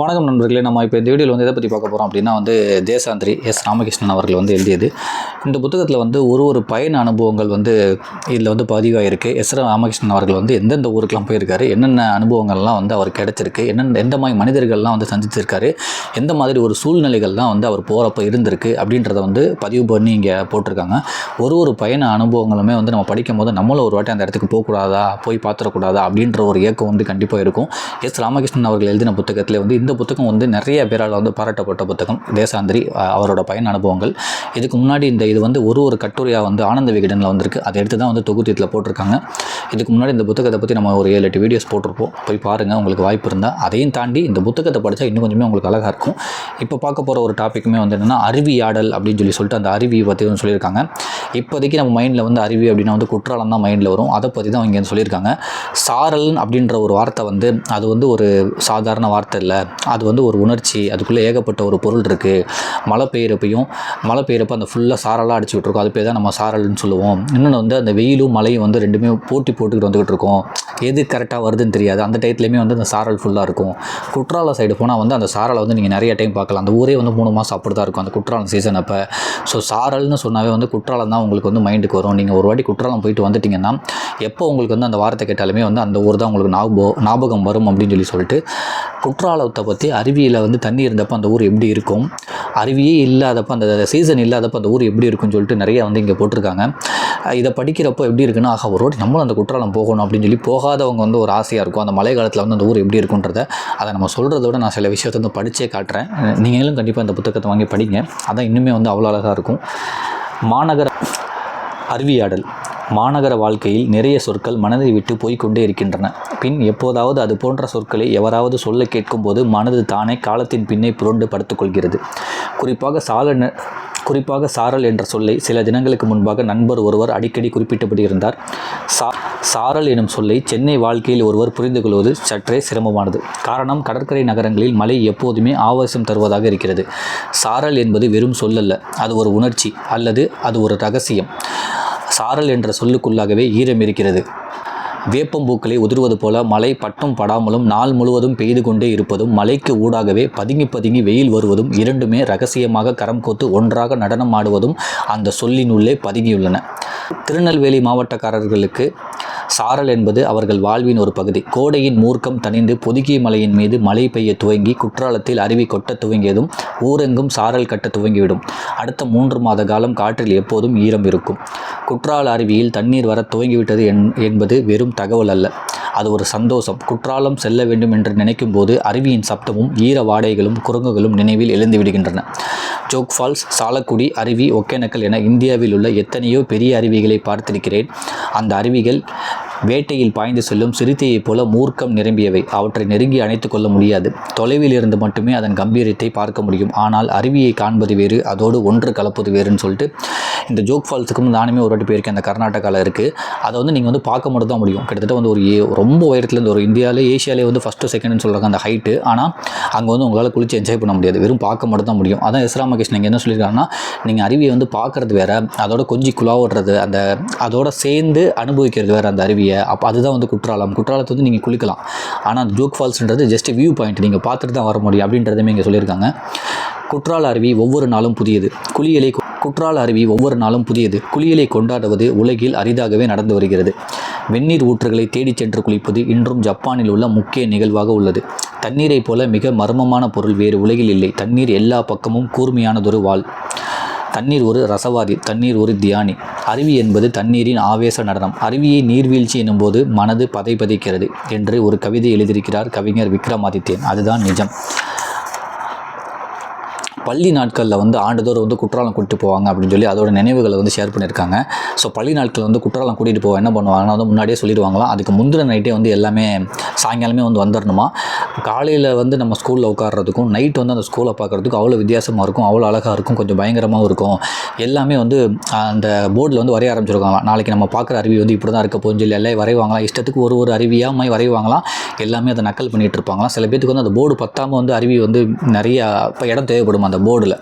வணக்கம் நண்பர்களே நம்ம இப்போ இந்த வீடியோவில் வந்து எதை பற்றி பார்க்க போகிறோம் அப்படின்னா வந்து தேசாந்திரி எஸ் ராமகிருஷ்ணன் அவர்கள் வந்து எழுதியது. இந்த புத்தகத்தில் வந்து ஒரு ஒரு பயண அனுபவங்கள் வந்து இதில் வந்து பதிவாயிருக்கு. எஸ் ராமகிருஷ்ணன் அவர்கள் வந்து எந்தெந்த ஊருக்கெலாம் போயிருக்காரு என்னென்ன அனுபவங்கள்லாம் வந்து அவர் கிடச்சிருக்கு என்னென்ன எந்த மாதிரி மனிதர்கள்லாம் வந்து சந்திச்சிருக்காரு எந்த மாதிரி ஒரு சூழ்நிலைகள்லாம் வந்து அவர் போகிறப்ப இருந்திருக்கு அப்படின்றத வந்து பதிவு பண்ணி இங்கே போட்டிருக்காங்க. ஒரு ஒரு பயண அனுபவங்களுமே வந்து நம்ம படிக்கும் போது நம்மளும் ஒரு வாட்டி அந்த இடத்துக்கு போகக்கூடாதா போய் பார்த்துடக்கூடாதா அப்படின்ற ஒரு இயக்கம் வந்து கண்டிப்பாக இருக்கும். எஸ் ராமகிருஷ்ணன் அவர்கள் எழுதின புத்தகத்தில் வந்து இந்த புத்தகம் வந்து நிறைய பேரால் வந்து பாராட்டப்பட்ட புத்தகம். தேசாந்திரி அவரோட பயண அனுபவங்கள். இதுக்கு முன்னாடி இந்த இது வந்து ஒரு ஒரு கட்டுரையாக வந்து ஆனந்த விகடனில் வந்திருக்கு. அதை எடுத்து தான் வந்து தொகுதியத்தில் போட்டிருக்காங்க. இதுக்கு முன்னாடி இந்த புத்தகத்தை பற்றி நம்ம ஒரு ஏழு எட்டு வீடியோஸ் போட்டிருப்போம். போய் பாருங்கள் உங்களுக்கு வாய்ப்பு இருந்தால் அதையும் தாண்டி இந்த புத்தகத்தை படித்தா இன்னும் கொஞ்சமே உங்களுக்கு அழகாக இருக்கும். இப்போ பார்க்க போகிற ஒரு டாப்பிக்குமே வந்து என்னென்னா அருவியாடல் அப்படின்னு சொல்லி சொல்லிட்டு அந்த அருவியை பற்றி வந்து சொல்லியிருக்காங்க. இப்போதைக்கு நம்ம மைண்டில் வந்து அருவி அப்படின்னா வந்து குற்றாலம் தான் மைண்டில் வரும். அதை பற்றி தான் இங்கே சொல்லியிருக்காங்க. சாரல் அப்படின்ற ஒரு வார்த்தை வந்து அது வந்து ஒரு சாதாரண வார்த்தை இல்லை. அது வந்து ஒரு உணர்ச்சி அதுக்குள்ளே ஏகப்பட்ட ஒரு பொருள் இருக்குது மழை பெய்கிறப்பையும் மழை பெய்கிறப்ப அந்த ஃபுல்லாக சாரலாக அடிச்சு விட்ருக்கோம் அது பேர் தான் நம்ம சாரல்னு சொல்லுவோம். இன்னொன்று வந்து அந்த வெயிலும் மழையும் வந்து ரெண்டுமே போட்டி போட்டுக்கிட்டு வந்துக்கிட்டு இருக்கோம். எது கரெக்டாக வருதுன்னு தெரியாது. அந்த டயத்துலையுமே வந்து அந்த சாரல் ஃபுல்லாக இருக்கும். குற்றால சைடு போனால் வந்து அந்த சாரலை வந்து நீங்கள் நிறைய டைம் பார்க்கலாம். அந்த ஊரே வந்து மூணு மாதம் அப்படி தான் இருக்கும். அந்த குற்றாலம் சீசன் அப்போ. ஸோ சாரல்னு சொன்னாவே வந்து குற்றாலம் தான் உங்களுக்கு வந்து மைண்டுக்கு வரும். நீங்கள் ஒரு வாட்டி குற்றாலம் போயிட்டு வந்துட்டிங்கன்னா எப்போ உங்களுக்கு வந்து அந்த வார்த்தை கேட்டாலுமே வந்து அந்த ஊர் தான் உங்களுக்கு ஞாபகம் ஞாபகம் வரும் அப்படின்னு சொல்லி சொல்லிட்டு குற்றாலத்தை பற்றி அருவியில் வந்து தண்ணி இருந்தப்போ அந்த ஊர் எப்படி இருக்கும்? அருவியே இல்லாதப்போ அந்த சீசன் இல்லாதப்போ அந்த ஊர் எப்படி இருக்கும்னு சொல்லிட்டு நிறைய வந்து இங்கே போட்டிருக்காங்க. இதை படிக்கிறப்போ எப்படி இருக்குன்னா ஆக ஒரு வாட்டி நம்மளும் அந்த குற்றாலம் போகணும் அப்படின்னு சொல்லி போகாதவங்க வந்து ஒரு ஆசையாக இருக்கும். அந்த மழை காலத்தில் வந்து அந்த ஊர் எப்படி இருக்குன்றத அதை நம்ம சொல்கிறத விட நான் சில விஷயத்தை வந்து படித்தே காட்டுறேன். நீங்களும் கண்டிப்பாக இந்த புத்தகத்தை வாங்கி படிங்க. அதான் இன்னுமே வந்து அவ்வளோ அழகாக இருக்கும். மாநகர அருவியாடல். மாநகர வாழ்க்கையில் நிறைய சொற்கள் மனதை விட்டு போய்க்கொண்டே இருக்கின்றன. பின் எப்போதாவது அது போன்ற சொற்களை எவராவது சொல்ல கேட்கும்போது மனது தானே காலத்தின் பின்னே புரண்டு படுத்துக்கொள்கிறது. குறிப்பாக சால குறிப்பாக சாரல் என்ற சொல்லை சில தினங்களுக்கு முன்பாக நண்பர் ஒருவர் அடிக்கடி குறிப்பிட்டபடி இருந்தார் சா சாரல் எனும் சொல்லை சென்னை வாழ்க்கையில் ஒருவர் புரிந்து கொள்வது சற்றே சிரமமானது. காரணம் கடற்கரை நகரங்களில் மழை எப்போதுமே ஆவேசம் தருவதாக இருக்கிறது. சாரல் என்பது வெறும் சொல்லல்ல அது ஒரு உணர்ச்சி அல்லது அது ஒரு ரகசியம். சாரல் என்ற சொல்லுக்குள்ளாகவே ஈரம் இருக்கிறது. வேப்பம்பூக்களை உதிர்வது போல மழை பட்டும் படாமலும் நாள் முழுவதும் பெய்து கொண்டே இருப்பதும் மலைக்கு ஊடாகவே பதுங்கி பதுங்கி வெயில் வருவதும் இரண்டுமே ரகசியமாக கரம் கோத்து ஒன்றாக நடனம் ஆடுவதும் அந்த சொல்லினுள்ளே பதுங்கியுள்ளன. திருநெல்வேலி மாவட்டக்காரர்களுக்கு சாரல் என்பது அவர்கள் வாழ்வின் ஒரு பகுதி. கோடையின் மூர்க்கம் தணிந்து பொதுகிய மலையின் மீது மழை பெய்ய துவங்கி குற்றாலத்தில் அருவி கொட்ட துவங்கியதும் ஊரெங்கும் சாரல் கட்ட துவங்கிவிடும். அடுத்த மூன்று மாத காலம் காற்றில் எப்போதும் ஈரம் இருக்கும். குற்றால அருவியில் தண்ணீர் வர துவங்கிவிட்டது என் என்பது வெறும் தகவல் அல்ல. அது ஒரு சந்தோஷம். குற்றாலம் செல்ல வேண்டும் என்று நினைக்கும் போது அருவியின் சப்தமும் ஈர வாடைகளும் குரங்குகளும் நினைவில் எழுந்து விடுகின்றன. ஜோக் ஃபால்ஸ் சாலக்குடி அருவி ஒகேனக்கல் என இந்தியாவில் உள்ள எத்தனையோ பெரிய அருவிகளை பார்த்திருக்கிறேன். அந்த அருவிகள் வேட்டையில் பாய்ந்து செல்லும் சிறுத்தையைப் போல மூர்க்கம் நிரம்பியவை. அவற்றை நெருங்கி அணைத்துக் கொள்ள முடியாது. தொலைவில் இருந்து மட்டுமே அதன் கம்பீரத்தை பார்க்க முடியும். ஆனால் அருவியை காண்பது வேறு அதோடு ஒன்று கலப்பது வேறுன்னு சொல்லிட்டு இந்த ஜோக் ஃபால்ஸுக்கும் நானுமே ஒரு வாட்டி போயிருக்கேன். அந்த கர்நாடகாவில் இருக்குது அதை வந்து நீங்கள் வந்து பார்க்க மட்டும் தான் முடியும். கிட்டத்தட்ட வந்து ஒரு ஏ- ரொம்ப உயரத்துலேருந்து ஒரு இந்தியாவிலே ஏஷியாவிலே வந்து ஃபஸ்ட்டு செகண்ட்னு சொல்கிறாங்க அந்த ஹைட்டு ஆனால் அங்கே வந்து உங்களால் குளிச்சு என்ஜாய் பண்ண முடியாது. வெறும் பார்க்க மட்டும் தான் முடியும். அதான் எஸ். ராமகிருஷ்ணன் இங்கே என்ன சொல்லியிருக்காங்கன்னா நீங்கள் அருவியை வந்து பார்க்குறது வேறு அதோட கொஞ்சம் குழாவுறது அந்த அதோட சேர்ந்து அனுபவிக்கிறது வேறு அந்த அருவியை. அப்போ அதுதான் வந்து குற்றாலம். குற்றாலத்தை வந்து நீங்கள் குளிக்கலாம். ஆனால் ஜோக் ஃபால்ஸ்ன்றது ஜஸ்ட் வியூ பாயிண்ட் நீங்கள் பார்த்துட்டு தான் வர முடியும் அப்படின்றதுமே இங்கே சொல்லியிருக்காங்க. குற்றால அருவி ஒவ்வொரு நாளும் புதியது. குளியலை குற்றால அருவி ஒவ்வொரு நாளும் புதியது. குளியலை கொண்டாடுவது உலகில் அரிதாகவே நடந்து வருகிறது. வெந்நீர் ஊற்றுகளை தேடிச் சென்று குளிப்பது இன்றும் ஜப்பானில் உள்ள முக்கிய நிகழ்வாக உள்ளது. தண்ணீரைப் போல மிக மர்மமான பொருள் வேறு உலகில் இல்லை. தண்ணீர் எல்லா பக்கமும் கூர்மையானதொரு வாள் தண்ணீர் ஒரு ரசவாதி தண்ணீர் ஒரு தியானி. அருவி என்பது தண்ணீரின் ஆவேச நடனம். அருவியை நீர்வீழ்ச்சி எனும்போது மனது பதை பதைக்கிறது என்று ஒரு கவிதை எழுதியிருக்கிறார் கவிஞர் விக்ரமாதித்யன். அதுதான் நிஜம். பள்ளி நாட்களில் வந்து ஆண்டுதோறும் வந்து குற்றாலம் கூட்டிட்டு போவாங்க அப்படின்னு சொல்லி அதோட நினைவுகளை வந்து ஷேர் பண்ணியிருக்காங்க. ஸோ பள்ளி நாட்களில் வந்து குற்றாலம் கூட்டிகிட்டு போவோம் என்ன பண்ணுவாங்கன்னா வந்து முன்னாடியே சொல்லிடுவாங்களாம். அதுக்கு முந்தின நைட்டே வந்து எல்லாமே சாயங்காலமே வந்து வந்துடணுமா காலையில் வந்து நம்ம ஸ்கூலில் உட்கார்றதுக்கும் நைட் வந்து அந்த ஸ்கூலை பார்க்குறதுக்கும் அவ்வளோ வித்தியாசமாக இருக்கும் அவ்வளோ அழகாக இருக்கும் கொஞ்சம் பயங்கரமாகவும் இருக்கும். எல்லாமே வந்து அந்த போர்டில் வந்து வரைய ஆரம்பிச்சிருக்காங்களாம் நாளைக்கு நம்ம பார்க்குற அருவி வந்து இப்படி தான் இருக்க போகுன்னு சொல்லி எல்லாம் வரைவாங்களாம். இஷ்டத்துக்கு ஒரு ஒரு அருவியாக மாதிரி வரைவாங்களாம். எல்லாமே அதை நக்கல் பண்ணிகிட்டு இருப்பாங்களாம். சில பேத்துக்கு வந்து அந்த போர்டு பத்தாமல் வந்து அருவி வந்து நிறையா இப்போ இடம் தேவைப்படும் அந்த போர்டில்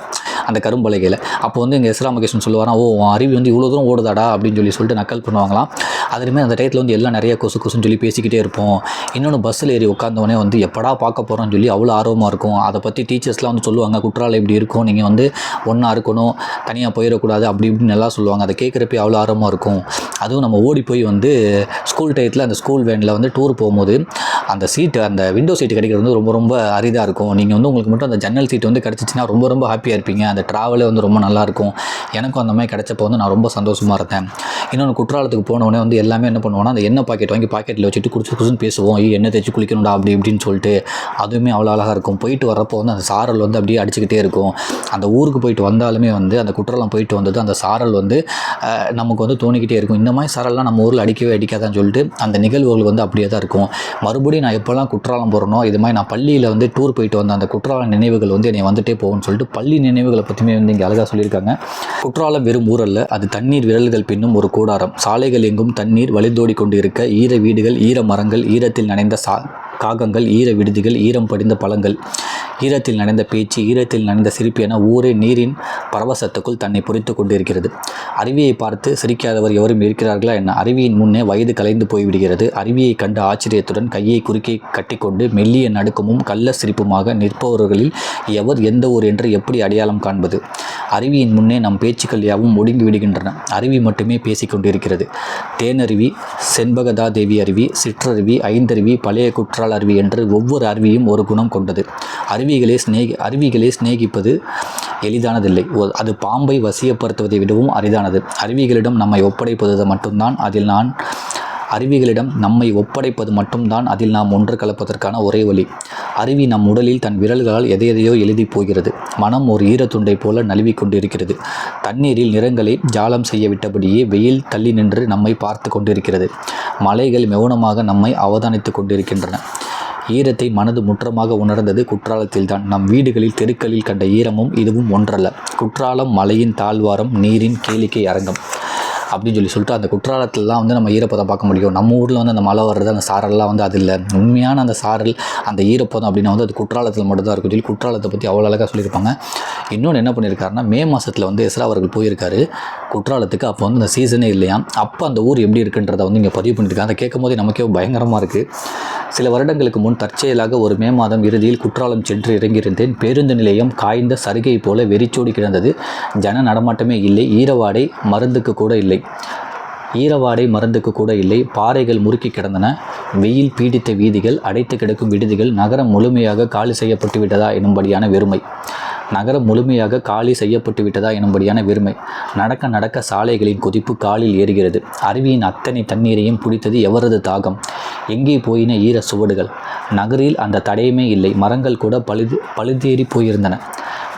அந்த கரும்பலகையில். அப்போ வந்து இங்கே எஸ். சொல்லுவாராம் ஓ உன் அருவி வந்து இவ்வளோ தூரம் ஓடுதாடா அப்படின்னு சொல்லி சொல்லிட்டு நக்கல் பண்ணுவாங்களாம். அதுலேயுமே அந்த டயத்தில் வந்து எல்லாம் நிறைய கொசு கொசுன்னு சொல்லி பேசிக்கிட்டே இருப்போம். இன்னொன்று பஸ்ஸில் ஏறி உட்காந்தவொடனே வந்து எப்படா பார்க்க போகிறோம்னு சொல்லி அவ்வளோ ஆர்வமாக இருக்கும். அதை பற்றி டீச்சர்ஸ்லாம் வந்து சொல்லுவாங்க குற்றாலம் இப்படி இருக்கும்? நீங்கள் வந்து ஒன்றா இருக்கணும். தனியாக போயிடக்கூடாது. அப்படி இப்படின்னு நல்லா சொல்லுவாங்க. அதை கேட்குறப்ப அவ்வளோ ஆர்வமாக இருக்கும். அதுவும் நம்ம ஓடி போய் வந்து ஸ்கூல் டயத்தில் அந்த ஸ்கூல் வேனில் வந்து டூர் போகும்போது அந்த சீட்டு அந்த விண்டோ சீட்டு கிடைக்கிறது வந்து ரொம்ப ரொம்ப அரிதாக இருக்கும். நீங்கள் வந்து உங்களுக்கு மட்டும் அந்த ஜன்னல் சீட்டு வந்து கிடச்சிச்சின்னா ரொம்ப ரொம்ப ஹாப்பியாக இருப்பீங்க. அந்த ட்ராவலே வந்து ரொம்ப நல்லாயிருக்கும் எனக்கும் அந்த மாதிரி கிடைச்சப்போ வந்து நான் ரொம்ப சந்தோஷமாக இருந்தேன். இன்னொன்று குற்றாலத்துக்கு போனவொடனே வந்து எல்லாமே என்ன பண்ணுவோன்னா அந்த எண்ணெய் பாக்கெட் வாங்கி பாக்கெட்டில் வச்சுட்டு குடிச்சு குடிச்சுன்னு பேசுவோம். ஐயோ எண்ணெய் தேய்ச்சி குளிக்கணும்டா அப்படி இப்படின்னு சொல்லிட்டு அதுவுமே அவ்வளோ அழகாக இருக்கும். போயிட்டு வரப்போ வந்து அந்த சாரல் வந்து அப்படியே அடிச்சுக்கிட்டே இருக்கும். அந்த ஊருக்கு போயிட்டு வந்தாலுமே வந்து அந்த குற்றாலம் போயிட்டு வந்தது அந்த சாரல் வந்து நமக்கு வந்து தோணிக்கிட்டே இருக்கும். இந்த மாதிரி சாரல்லாம் நம்ம ஊரில் அடிக்கவே அடிக்காதான்னு சொல்லிட்டு அந்த நிகழ்வுகள் வந்து அப்படியே தான் இருக்கும். மறுபடியும் நான் எப்போல்லாம் குற்றாலம் போகிறனோ இது மாதிரி நான் பள்ளியில் வந்து டூர் போயிட்டு வந்த அந்த குற்றால நினைவுகள் வந்து என்னை வந்துட்டே போகும்னு சொல்லிட்டு பள்ளி நினைவுகள் பற்றியுமே வந்து இங்கே அழகாக சொல்லியிருக்காங்க. குற்றாலம் வெறும் ஊரல்ல அது தண்ணீர் விரல்கள் பின்னும் ஒரு கூடாரம். சாலைகள் எங்கும் தண்ணீர் வழிந்தோடி கொண்டு இருக்க ஈர வீடுகள் ஈர மரங்கள் ஈரத்தில் நனைந்த சா காகங்கள் ஈர விடுதிகள் ஈரம் படிந்த பழங்கள். ஈரத்தில் நடந்த பேச்சு ஈரத்தில் நடந்த சிரிப்பு என ஊரே நீரின் பரவசத்துக்குள் தன்னை புரித்து கொண்டிருக்கிறது. அருவியை பார்த்து சிரிக்காதவர் எவரும் இருக்கிறார்களா என்ன? அருவியின் முன்னே வயது கலைந்து போய்விடுகிறது. அருவியை கண்ட ஆச்சரியத்துடன் கையை குறுக்கே கட்டிக்கொண்டு மெல்லிய நடுக்கமும் கள்ள சிரிப்புமாக நிற்பவர்களில் எவர் எந்த ஊர் என்று எப்படி அடையாளம் காண்பது? அருவியின் முன்னே நம் பேச்சுக்கள் யாவும் ஒடுங்கி விடுகின்றன. அருவி மட்டுமே பேசிக் கொண்டிருக்கிறது. தேனருவி செண்பகதா தேவி அருவி சிற்றருவி ஐந்தருவி பழைய குற்றால அருவி என்று ஒவ்வொரு அருவியும் ஒரு குணம் கொண்டது. அருவிகளை சிநேகி அருவிகளை சிநேகிப்பது எளிதானதில்லை. ஒ- அது பாம்பை வசியப்படுத்துவதை விடவும் அரிதானது. அருவிகளிடம் நம்மை ஒப்படைப்பது மட்டும்தான் அதில் நான் அருவிகளிடம் நம்மை ஒப்படைப்பது மட்டும்தான் அதில் நாம் ஒன்று கலப்பதற்கான ஒரே வழி. அருவி நம் உடலில் தன் விரல்களால் எதை எதையோ எழுதி போகிறது. மனம் ஒரு ஈரத்துண்டை போல நழுவி கொண்டிருக்கிறது. தண்ணீரில் நிறங்களை ஜாலம் செய்ய விட்டபடியே வெயில் தள்ளி நின்று நம்மை பார்த்து கொண்டிருக்கிறது. மலைகள் மௌனமாக நம்மை அவதானித்து கொண்டிருக்கின்றன. ஈரத்தை மனது முற்றமாக உணர்ந்தது குற்றாலத்தில்தான். நம் வீடுகளில் தெருக்களில் கண்ட ஈரமும் இதுவும் ஒன்றல்ல. குற்றாலம் மலையின் தாழ்வாரம் நீரின் கேளிக்கை அரங்கம். அப்படின்னு சொல்லி சொல்லிட்டு அந்த குற்றாலத்திலலாம் வந்து நம்ம ஈரப்பதம் பார்க்க முடியும். நம்ம ஊரில் வந்து அந்த மழை வர்றது அந்த சாரல்லாம் வந்து அது இல்லை. உண்மையான அந்த சாரல் அந்த ஈரப்பதம் அப்படின்னா வந்து அது குற்றாலத்தில் மட்டும்தான் இருக்கும் சொல்லி குற்றாலத்தை பற்றி அவ்வளோ அழகாக சொல்லியிருப்பாங்க. இன்னொன்று என்ன பண்ணியிருக்காருன்னா மே மாதத்தில் வந்து எஸ்ரா அவர்கள் போயிருக்காரு. குற்றாலத்துக்கு அப்போ வந்து அந்த சீசனே இல்லையா அப்போ அந்த ஊர் எப்படி இருக்குன்றதை வந்து இங்கே பதிவு பண்ணியிருக்காங்க. அதை கேட்கும் போதே நமக்கே பயங்கரமாக இருக்குது சில வருடங்களுக்கு முன் தற்செயலாக ஒரு மே மாதம் இறுதியில் குற்றாலம் சென்று இறங்கியிருந்தேன். பேருந்து நிலையம் காய்ந்த சருகை போல வெறிச்சோடி கிடந்தது. ஜன நடமாட்டமே இல்லை. ஈரவாடை மருந்துக்கு கூட இல்லை. ஈரவாடை மருந்துக்கு கூட இல்லை. பாறைகள் முறுக்கி கிடந்தன. வெயில் பீடித்த வீதிகள் அடைத்து கிடக்கும் விடுதிகள் நகரம் முழுமையாக காலி செய்யப்பட்டு விட்டதா எனும்படியான வெறுமை. நகரம் முழுமையாக காலி செய்யப்பட்டு விட்டதா எனும்படியான வெறுமை. நடக்க நடக்க சாலைகளின் கொதிப்பு காலில் ஏறுகிறது. அருவியின் அத்தனை தண்ணீரையும் பிடித்தது எவரது தாகம்? எங்கே போயின ஈர சுவடுகள்? நகரில் அந்த தடையுமே இல்லை. மரங்கள் கூட பழுது பழுதேறி போயிருந்தன.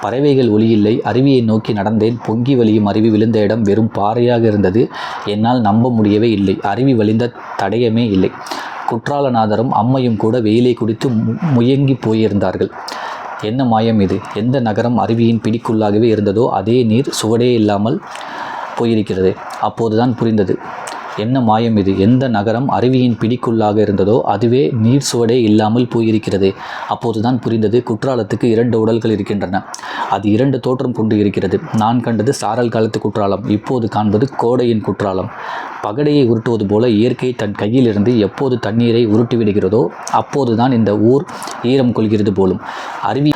பறவைகள் ஒளியில்லை. அருவியை நோக்கி நடந்தேன். பொங்கி வழியும் அருவி விழுந்த இடம் வெறும் பாறையாக இருந்தது. என்னால் நம்ப முடியவே இல்லை. அருவி வழிந்த தடயமே இல்லை. குற்றாலநாதரும் அம்மையும் கூட வெயிலை குடித்து மு- முயங்கி போயிருந்தார்கள். என்ன மாயம் இது? எந்த நகரம் அருவியின் பிடிக்குள்ளாகவே இருந்ததோ அதே நீர் சுவடே இல்லாமல் போயிருக்கிறது. அப்போதுதான் புரிந்தது. என்ன மாயம் இது? எந்த நகரம் அருவியின் பிடிக்குள்ளாக இருந்ததோ அதுவே நீர் சுவடே இல்லாமல் போயிருக்கிறது. அப்போதுதான் புரிந்தது. குற்றாலத்துக்கு இரண்டு உடல்கள் இருக்கின்றன. அது இரண்டு தோற்றம் கொண்டு இருக்கிறது. நான் கண்டது சாரல் காலத்து குற்றாலம். இப்போது காண்பது கோடையின் குற்றாலம். பகடையை உருட்டுவது போல இயற்கை தன் கையிலிருந்து எப்போது தண்ணீரை உருட்டி விடுகிறதோ அப்போதுதான் இந்த ஊர் ஈரம் கொள்கிறது போலும். அருவி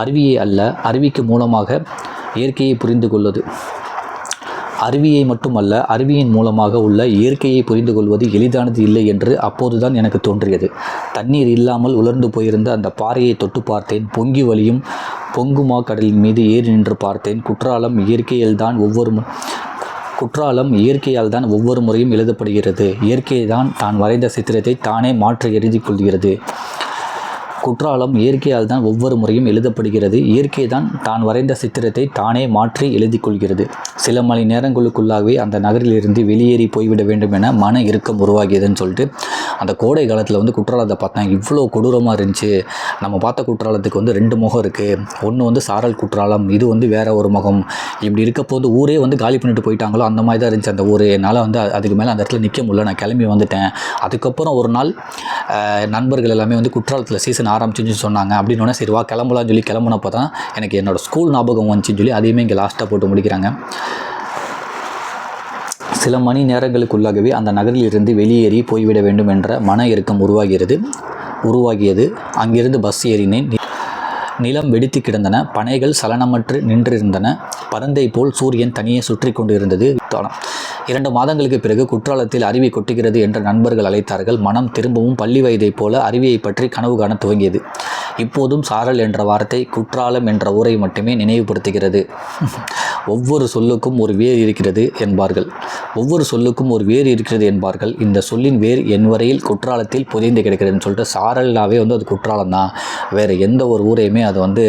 அருவியை அல்ல அருவிக்கு மூலமாக இயற்கையை புரிந்து கொள்வது. அருவியை மட்டுமல்ல அருவியின் மூலமாக உள்ள இயற்கையை புரிந்து கொள்வது எளிதானது இல்லை என்று அப்போதுதான் எனக்கு தோன்றியது. தண்ணீர் இல்லாமல் உலர்ந்து போயிருந்த அந்த பாறையை தொட்டு பார்த்தேன். பொங்கி வழியும் பொங்குமா கடலின் மீது ஏறி நின்று பார்த்தேன். குற்றாலம் இயற்கையில்தான் ஒவ்வொரு குற்றாலம் இயற்கையால் தான் ஒவ்வொரு முறையும் எழுதப்படுகிறது. இயற்கையை தான் தான் வரைந்த சித்திரத்தை தானே மாற்றி எழுதி கொள்கிறது. குற்றாலம் இயற்கையால் தான் ஒவ்வொரு முறையும் எழுதப்படுகிறது. இயற்கை தான் தான் வரைந்த சித்திரத்தை தானே மாற்றி எழுதி கொள்கிறது சில மணி நேரங்களுக்குள்ளாகவே அந்த நகரிலிருந்து வெளியேறி போய்விட வேண்டும் என மன இறுக்கம் உருவாகியதுன்னு சொல்லிட்டு அந்த கோடை காலத்தில் வந்து குற்றாலத்தை பார்த்தா இவ்வளோ கொடூரமாக இருந்துச்சு. நம்ம பார்த்த குற்றாலத்துக்கு வந்து ரெண்டு முகம் இருக்குது ஒன்று வந்து சாரல் குற்றாலம் இது வந்து வேற ஒரு முகம். இப்படி இருக்கப்போ வந்து ஊரே வந்து காலி பண்ணிட்டு போயிட்டாங்களோ அந்த மாதிரி தான் இருந்துச்சு அந்த ஊர். என்னால் வந்து அதுக்கு மேலே அந்த இடத்துல நிற்க முடியல. நான் கிளம்பி வந்துட்டேன். அதுக்கப்புறம் ஒரு நாள் நண்பர்கள் எல்லாமே வந்து குற்றாலத்தில் சீசன் ஆரம்பிச்சுன்னு சொன்னாங்க. அப்படின்னோடனே சரி வா கிளம்பலாம்னு சொல்லி கிளம்புனப்போ தான் எனக்கு என்னோட ஸ்கூல் ஞாபகம் வந்துச்சுன்னு சொல்லி அதையுமே இங்கே லாஸ்ட்டாக போட்டு முடிக்கிறாங்க. சில மணி நேரங்களுக்குள்ளாகவே அந்த நகரிலிருந்து வெளியேறி போய்விட வேண்டும் என்ற மன இறுக்கம் உருவாகிறது. உருவாகியது. அங்கிருந்து பஸ் ஏறினேன். நிலம் வெடித்து கிடந்தன. பனைகள் சலனமற்று நின்றிருந்தன. பருந்தை போல் சூரியன் தனியே சுற்றி கொண்டிருந்தது. தோணம் இரண்டு மாதங்களுக்கு பிறகு குற்றாலத்தில் அருவி கொட்டுகிறது என்று நண்பர்கள் அழைத்தார்கள். மனம் திரும்பவும் பள்ளி வயதைப் போல அருவியை பற்றி கனவு காண துவங்கியது. இப்போதும் சாரல் என்ற வார்த்தை குற்றாலம் என்ற ஊரை மட்டுமே நினைவுபடுத்துகிறது. ஒவ்வொரு சொல்லுக்கும் ஒரு வேர் இருக்கிறது என்பார்கள். ஒவ்வொரு சொல்லுக்கும் ஒரு வேர் இருக்கிறது என்பார்கள். இந்த சொல்லின் வேர் என் வரையில் குற்றாலத்தில் புதைந்து கிடக்கிறதுன்னு சொல்லிட்டு சாரல்னாவே வந்து அது குற்றாலம் தான் வேறு எந்த ஒரு ஊரையுமே அது வந்து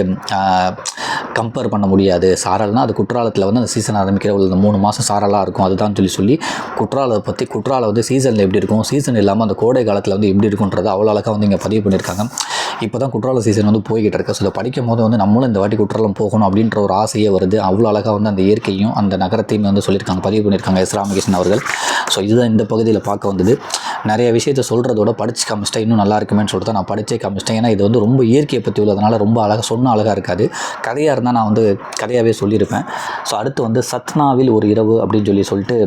கம்பேர் பண்ண முடியாது. சாரல்னா அது குற்றாலத்தில் வந்து அந்த சீசன் ஆரம்பிக்கிற ஒரு இந்த மூணு மாதம் சாரலாக இருக்கும். அதுதான் சொல்லி சொல்லி குற்றாலத்தை பற்றி குற்றாலம் வந்து சீசனில் எப்படி இருக்கும்? சீசன் இல்லாமல் அந்த கோடை காலத்தில் வந்து எப்படி இருக்குன்றது அவ்வளோ அழகாக வந்து இங்கே பதிவு பண்ணியிருக்காங்க. இப்போ தான் குற்றால சீசன் வந்து போய்கிட்டு இருக்கு. ஸோ இதை படிக்கும் போது வந்து நம்மளும் இந்த வாட்டி குற்றாலம் போகணும் அப்படின்ற ஒரு ஆசையே வருது. அவ்வளோ அழகாக வந்து அந்த இயற்கையும் அந்த நகரத்தையும் வந்து சொல்லியிருக்காங்க. பதிவு பண்ணியிருக்காங்க எஸ். ராமகிருஷ்ணன் அவர்கள். ஸோ இதுதான் இந்த பகுதியில் பார்க்க வந்தது. நிறைய விஷயத்த சொல்கிறதோட படித்து காமிச்சிட்டா இன்னும் நல்லா இருக்குமேன்னு சொல்லிட்டு நான் படித்தே காமிச்சிட்டேன். ஏன்னா இது வந்து ரொம்ப இயற்கையை பற்றி உள்ளதுனால ரொம்ப அழகாக சொன்ன அழகாக இருக்காது. கதையாக இருந்தால் நான் வந்து கதையாகவே சொல்லியிருப்பேன். ஸோ அடுத்து வந்து சத்னாவில் ஒரு இரவு அப்படின்னு சொல்லி சொல்லிட்டு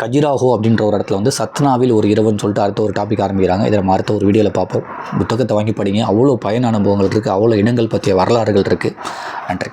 கஜிராஹோ அப்படின்ற ஒரு இடத்துல வந்து சத்னாவில் ஒரு இரவுன்னு சொல்லிட்டு அடுத்த ஒரு டாபிக் ஆரம்பிக்கிறாங்க. இதை நம்ம அடுத்த ஒரு வீடியோவில் பார்ப்போம். புத்தகத்தை வாங்கி படிங்க. அவ்வளோ பயன் அனுபவங்கள் இருக்குது அவ்வளோ இடங்கள் பற்றிய வரலாறுகள் இருக்குது நன்றி.